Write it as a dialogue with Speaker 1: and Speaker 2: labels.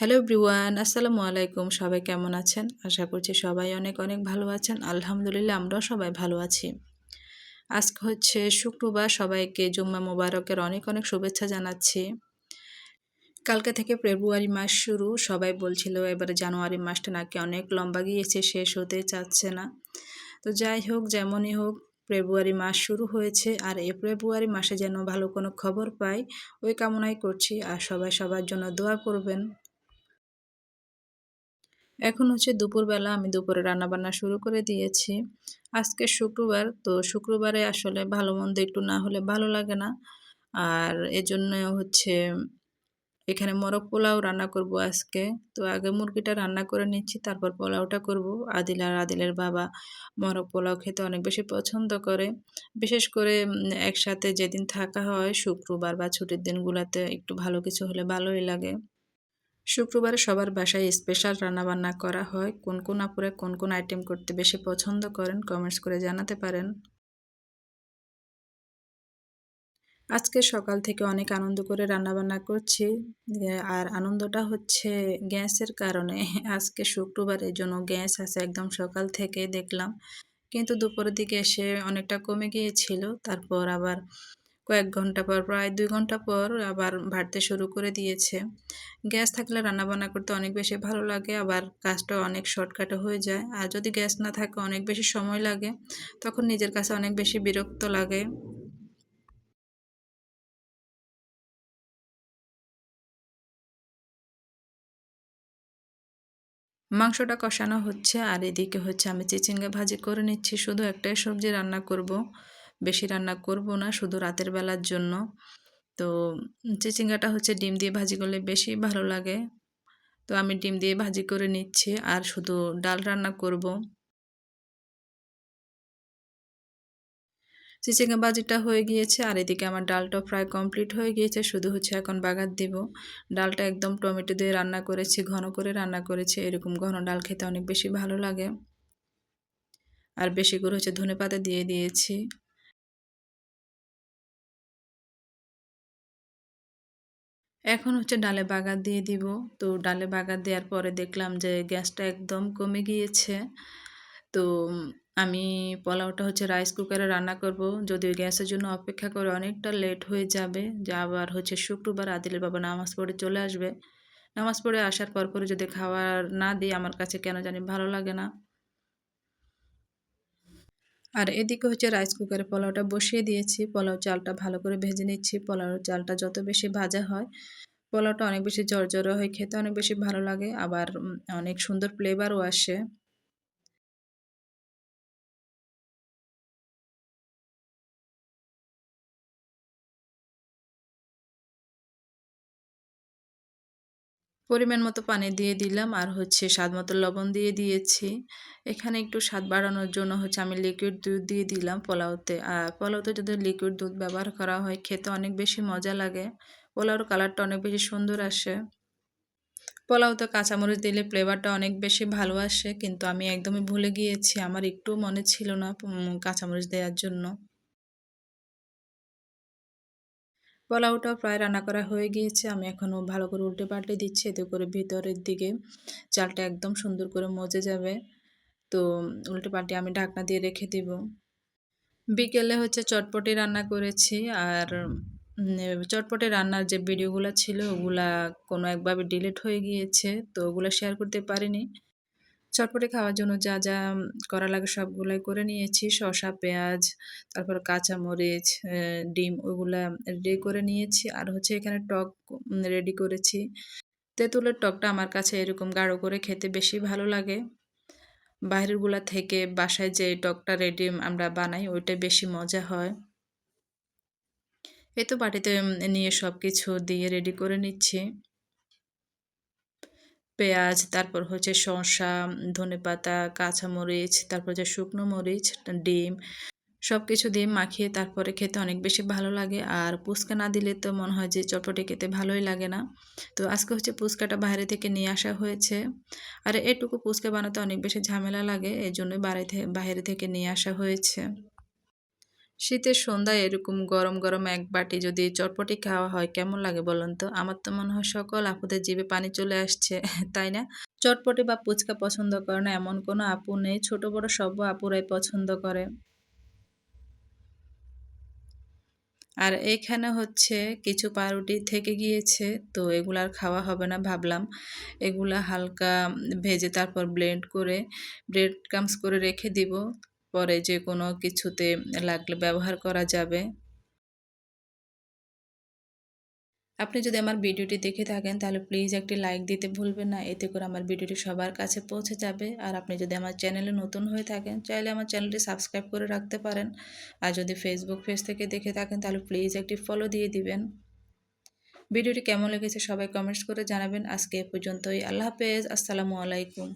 Speaker 1: Hello everyone আসসালামু আলাইকুম। সবাই কেমন আছেন? আশা করছি সবাই অনেক অনেক ভালো আছেন। আলহামদুলিল্লাহ, আমরাও সবাই ভালো আছি। আজকে হচ্ছে শুক্রবার, সবাইকে জুম্মা মোবারকের অনেক অনেক শুভেচ্ছা জানাচ্ছি। কালকে থেকে ফেব্রুয়ারি মাস শুরু। সবাই বলছিল এবারে জানুয়ারি মাসটা নাকি অনেক লম্বা গিয়েছে, শেষ হতে চাচ্ছে না। তো যাই হোক, যেমনই হোক, ফেব্রুয়ারি মাস শুরু হয়েছে আর এই ফেব্রুয়ারি মাসে যেন ভালো কোনো খবর পাই, ওই কামনাই করছি। আর সবাই সবার জন্য দোয়া করবেন। এখন হচ্ছে দুপুরবেলা আমি দুপুরে রান্নাবান্না শুরু করে দিয়েছি। আজকে শুক্রবার, তো শুক্রবারে আসলে ভালো মন্দ একটু না হলে ভালো লাগে না। আর এজন্য হচ্ছে এখানে মরক পোলাও রান্না করব আজকে। তো আগে মুরগিটা রান্না করে নিচ্ছি, তারপর পোলাওটা করব। আদিল আর আদিলের বাবা মরক পোলাও খেতে অনেক বেশি পছন্দ করে। বিশেষ করে একসাথে যেদিন থাকা হয় শুক্রবার বা ছুটির দিনগুলোতে একটু ভালো কিছু হলে ভালোই লাগে। শুক্রবারে সবার বাসায় স্পেশাল রান্নাবান্না করা হয়। কোন কোন আপুরে কোন কোন আইটেম করতে বেশি পছন্দ করেন কমেন্টস করে জানাতে পারেন। আজকে সকাল থেকে অনেক আনন্দ করে রান্নাবান্না করছি। আর আনন্দটা হচ্ছে গ্যাসের কারণে। আজকে শুক্রবারের জন্য গ্যাস আছে একদম সকাল থেকে দেখলাম। কিন্তু দুপুরের দিকে এসে অনেকটা কমে গিয়েছিল। তারপর আবার কয়েক ঘণ্টা পর, প্রায় দুই ঘণ্টা পর আবার ভাড়তে শুরু করে দিয়েছে। গ্যাস থাকলে রান্নাবান্না করতে অনেক বেশি ভালো লাগে, আবার কাজটা অনেক শর্টকাটে হয়ে যায়। আর যদি গ্যাস না থাকে, অনেক বেশি সময় লাগে, তখন নিজের কাছে অনেক বেশি বিরক্ত লাগে। মাংসটা কষানো হচ্ছে, আর এদিকে হচ্ছে আমি চিচিঙ্গা ভাজি করে নিচ্ছি। শুধু একটাই সবজি রান্না করব। বেশি রান্না করব না, শুধু রাতের বেলার জন্য। তো চিচিঙ্গাটা হচ্ছে ডিম দিয়ে ভাজি করলে বেশি ভালো লাগে। তো আমি ডিম দিয়ে ভাজি করে নিচ্ছি আর শুধু ডাল রান্না করব। চিচিঙ্গা ভাজিটা হয়ে গিয়েছে আর এদিকে আমার ডালটা প্রায় কমপ্লিট হয়ে গিয়েছে, শুধু হচ্ছে এখন বাগার দিব। ডালটা একদম টমেটো দিয়ে রান্না করেছি, ঘন করে রান্না করেছি, এরকম ঘন ডাল খেতে অনেক বেশি ভালো লাগে। আর বেশি করে হচ্ছে ধনে পাতা দিয়ে দিয়েছি। এখন হচ্ছে ডালে বাগার দিয়ে দিব। তো ডালে বাগার দেওয়ার পরে দেখলাম যে গ্যাসটা একদম কমে গিয়েছে। তো আমি পোলাওটা হচ্ছে রাইস কুকারে রান্না করব। যদিও গ্যাসের জন্য অপেক্ষা করে অনেকটা লেট হয়ে যাবে, যে আবার হচ্ছে শুক্রবার আদিলের বাবা নামাজ পড়ে চলে আসবে। নামাজ পড়ে আসার পর পরে যদি খাবার না দিই, আমার কাছে কেন জানি ভালো লাগে না। আর এদিকে হচ্ছে রাইস কুকারে পোলাওটা বসিয়ে দিয়েছি। পোলাও চালটা ভালো করে ভেজে নিচ্ছি। পোলাও চালটা যত বেশি ভাজা হয়, পোলাওটা অনেক বেশি জর্জরে হয়, খেতে অনেক বেশি ভালো লাগে। আবার অনেক সুন্দর ফ্লেভারও আসে। পরিমাণ মতো পানি দিয়ে দিলাম আর হচ্ছে স্বাদ মতো লবণ দিয়ে দিয়েছি। এখানে একটু স্বাদ বাড়ানোর জন্য হচ্ছে আমি লিকুইড দুধ দিয়ে দিলাম পোলাওতে। আর পোলাওতে যদি লিকুইড দুধ ব্যবহার করা হয়, খেতে অনেক বেশি মজা লাগে। পোলাওর কালারটা অনেক বেশি সুন্দর আসে। পোলাওতে কাঁচামরিচ দিলে ফ্লেভারটা অনেক বেশি ভালো আসে, কিন্তু আমি একদমই ভুলে গিয়েছি। আমার একটু মনে ছিল না কাঁচামরিচ দেওয়ার জন্য। পোলাওটাও প্রায় রান্না করা হয়ে গিয়েছে। আমি এখনও ভালো করে উল্টে পাল্টে দিচ্ছি, এতে করে ভিতরের দিকে চালটা একদম সুন্দর করে মজে যাবে। তো উল্টে পাল্টে আমি ঢাকনা দিয়ে রেখে দিব। বিকেলে হচ্ছে চটপটি রান্না করেছি আর চটপটে রান্নার যে ভিডিওগুলো ছিল ওগুলা কোনো একভাবে ডিলিট হয়ে গিয়েছে, তো ওগুলো শেয়ার করতে পারিনি। চটপটে খাওয়ার জন্য যা যা করা লাগে সবগুলাই করে নিয়েছি। শসা, পেঁয়াজ, তারপর কাঁচামরিচ ডিম ওগুলা রেডি করে নিয়েছি। আর হচ্ছে এখানে টক রেডি করেছি। তেঁতুলের টকটা আমার কাছে এরকম গাঢ় করে খেতে বেশি ভালো লাগে। বাইরেরগুলা থেকে বাসায় যে টকটা রেডি আমরা বানাই ওইটা বেশি মজা হয়। এই তো বাটিতে নিয়ে সব কিছু দিয়ে রেডি করে নিচ্ছি। পেঁয়াজ, তারপর হচ্ছে শসা, ধনে পাতা, কাঁচামরিচ, তারপর হচ্ছে শুকনো মরিচ, ডিম সব কিছু দিয়ে মাখিয়ে তারপরে খেতে অনেক বেশি ভালো লাগে। আর পুচকা না দিলে তো মনে হয় যে চটপটি খেতে ভালোই লাগে না। তো আজকে হচ্ছে পুচকাটা বাইরে থেকে নিয়ে আসা হয়েছে। আর এটুকু পুচকা বানাতে অনেক বেশি ঝামেলা লাগে এই জন্যই বাইরে বাইরে থেকে নিয়ে আসা হয়েছে। শীতের সন্ধ্যায় এরকম গরম গরম এক বাটি যদি চটপটি খাওয়া হয়, কেমন লাগে বলুন তো? আমার তো মনে হয় সকল আপুদের জিভে পানি চলে আসছে, তাই না? চটপটি বা ফুচকা পছন্দ করে না, এমন কোনো আপু নেই? ছোট, বড় সব আপুরাই পছন্দ করে। আর এইখানে হচ্ছে কিছু পাউরুটি থেকে গিয়েছে, তো এগুলার খাওয়া হবে না ভাবলাম। এগুলা হালকা ভেজে তারপর ব্লেন্ড করে ব্রেড কামস করে রেখে দিব। পরে যে কোনো কিছুতে লাগলে ব্যবহার করা যাবে। আপনি যদি আমার ভিডিওটি দেখে থাকেন, তাহলে প্লিজ একটি লাইক দিতে ভুলবেন না। এতে করে আমার ভিডিওটি সবার কাছে পৌঁছে যাবে। আর আপনি যদি আমার চ্যানেলে নতুন হয়ে থাকেন, চাইলে আমার চ্যানেলটি সাবস্ক্রাইব করে রাখতে পারেন। আর যদি ফেসবুক পেজ থেকে দেখে থাকেন, তাহলে প্লিজ একটি ফলো দিয়ে দিবেন। ভিডিওটি কেমন লেগেছে সবাই কমেন্টস করে জানাবেন। আজকে এ পর্যন্তই। আল্লাহ হাফেজ। আসসালামু আলাইকুম।